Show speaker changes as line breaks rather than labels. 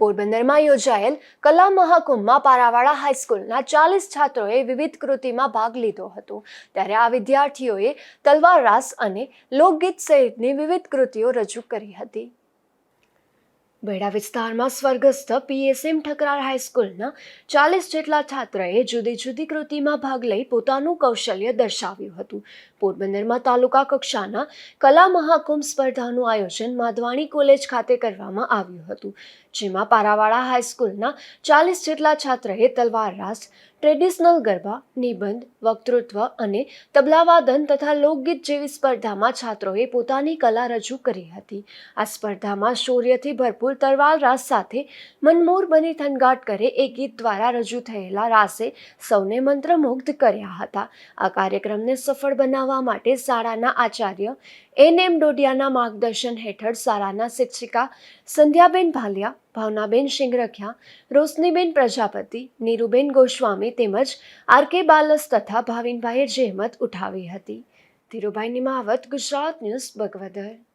પોરબંદરમાં યોજાયેલ કલા મહાકુંભમાં પારાવાડા હાઈસ્કૂલના ચાલીસ છાત્રોએ વિવિધ કૃતિમાં ભાગ લીધો હતો. ત્યારે આ વિદ્યાર્થીઓએ તલવાર રાસ અને લોકગીત સહિતની વિવિધ કૃતિઓ રજૂ કરી હતી. બેડા વિસ્તારમાં સ્વર્ગસ્થ પીએસએમ ઠકરાર હાઈસ્કૂલના ચાલીસ જેટલા છાત્રએ જુદી જુદી કૃતિમાં ભાગ લઈ પોતાનું કૌશલ્ય દર્શાવ્યું હતું. પોરબંદરમાં તાલુકા કક્ષાના કલા મહાકુંભ સ્પર્ધાનું આયોજન માધવાણી કોલેજ ખાતે કરવામાં આવ્યું હતું. જેમાં પારાવાડા હાઈસ્કૂલના ચાલીસ જેટલા છાત્રએ તલવાર રાસ, ટ્રેડિશનલ ગરબા, નિબંધ, વક્તૃત્વ અને તબલાવાદન તથા લોકગીત જેવી સ્પર્ધામાં છાત્રોએ પોતાની કલા રજૂ કરી હતી. આ સ્પર્ધામાં શૌર્યથી ભરપૂર તલવાર રાસ સાથે મનમોર બની થનગાટ કરે એ ગીત દ્વારા રજૂ થયેલા રાસે સૌને મંત્રમુગ્ધ કર્યા હતા. આ કાર્યક્રમને સફળ બનાવવા માટે શાળાના આચાર્ય એન એમ ડોડિયાના માર્ગદર્શન હેઠળ શાળાના શિક્ષિકા સંધ્યાબેન ભાલિયા, ભાવનાબેન શિંગરખિયા, રોશનીબેન પ્રજાપતિ, નીરુબેન ગોસ્વામી તેમજ આર કે બાલસ તથા ભાવિનભાઈએ જહેમત ઉઠાવી હતી. ધીરુભાઈ નિમાવત, ગુજરાત ન્યૂઝ બગવદર.